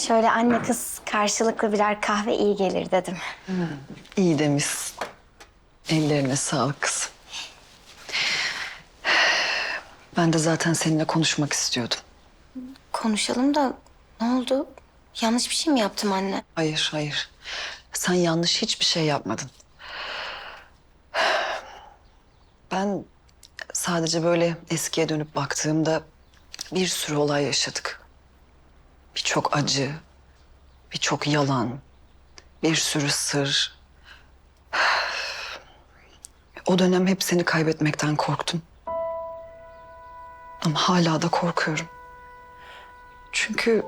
Şöyle anne kız karşılıklı birer kahve iyi gelir dedim. İyi demişsin. Ellerine sağlık kızım. Ben de zaten seninle konuşmak istiyordum. Konuşalım da ne oldu? Yanlış bir şey mi yaptım anne? Hayır, hayır. Sen yanlış hiçbir şey yapmadın. Ben sadece böyle eskiye dönüp baktığımda bir sürü olay yaşadık. Birçok acı, birçok yalan, bir sürü sır. O dönem hep seni kaybetmekten korktum. Ama hala da korkuyorum. Çünkü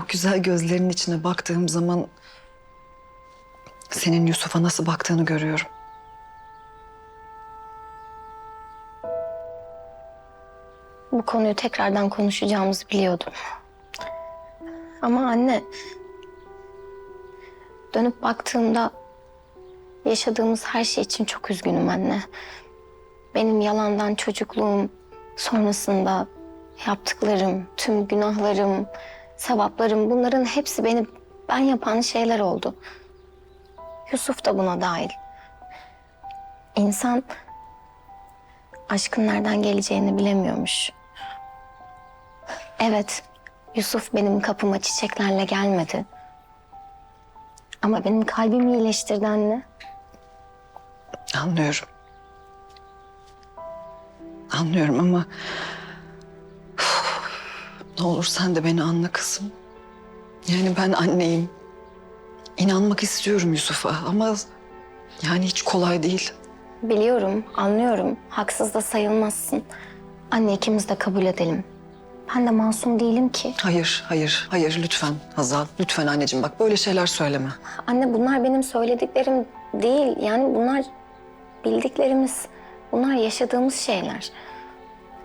o güzel gözlerinin içine baktığım zaman senin Yusuf'a nasıl baktığını görüyorum. Bu konuyu tekrardan konuşacağımızı biliyordum. Ama anne... Dönüp baktığımda yaşadığımız her şey için çok üzgünüm anne. Benim yalandan çocukluğum, sonrasında yaptıklarım, tüm günahlarım, sevaplarım bunların hepsi beni ben yapan şeyler oldu. Yusuf da buna dahil. İnsan aşkın nereden geleceğini bilemiyormuş. Evet, Yusuf benim kapıma çiçeklerle gelmedi. Ama benim kalbimi iyileştirdi anne. Anlıyorum. Anlıyorum ama... ne olur sen de beni anla kızım. Yani ben anneyim. İnanmak istiyorum Yusuf'a ama... Yani hiç kolay değil. Biliyorum, anlıyorum. Haksız da sayılmazsın. Anne ikimiz de kabul edelim. Ben de masum değilim ki. Hayır, hayır, hayır lütfen Hazal. Lütfen anneciğim bak böyle şeyler söyleme. Anne bunlar benim söylediklerim değil. Yani bunlar bildiklerimiz. Bunlar yaşadığımız şeyler.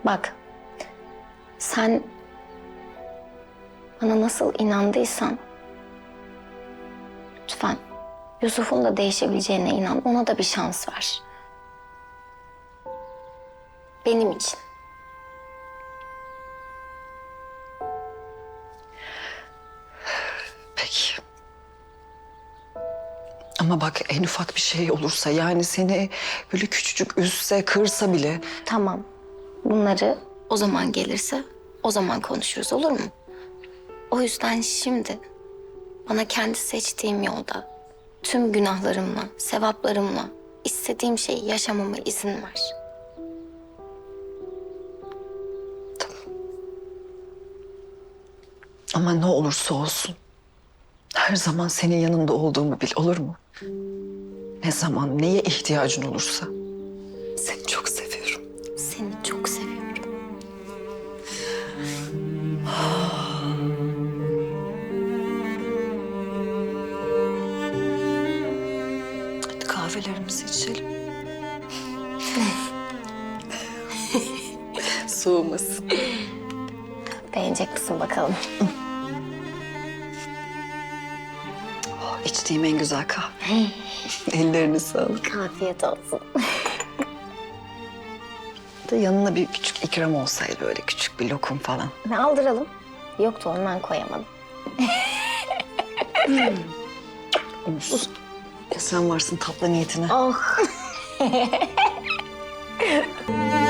Bak. Sen bana nasıl inandıysan lütfen Yusuf'un da değişebileceğine inan. Ona da bir şans ver. Benim için. Peki. Ama bak en ufak bir şey olursa yani seni böyle küçücük üzse, kırsa bile Tamam. Bunları o zaman gelirse o zaman konuşuruz olur mu? O yüzden şimdi bana kendi seçtiğim yolda tüm günahlarımla, sevaplarımla istediğim şeyi yaşamama izin ver. ama ne olursa olsun her zaman senin yanında olduğumu bil olur mu? Ne zaman neye ihtiyacın olursa seni çok seviyorum. Seni çok seviyorum. Hadi kahvelerimizi içelim. Soğumasın. Beğenecek misin bakalım? içtiğim en güzel kahve. Ellerine sağlık. Afiyet olsun. Da yanına bir küçük ikram olsaydı böyle küçük bir lokum falan. Ne aldıralım? Yoktu ondan koyamadım. Olsun. Sen varsın tatlı niyetine. Oh.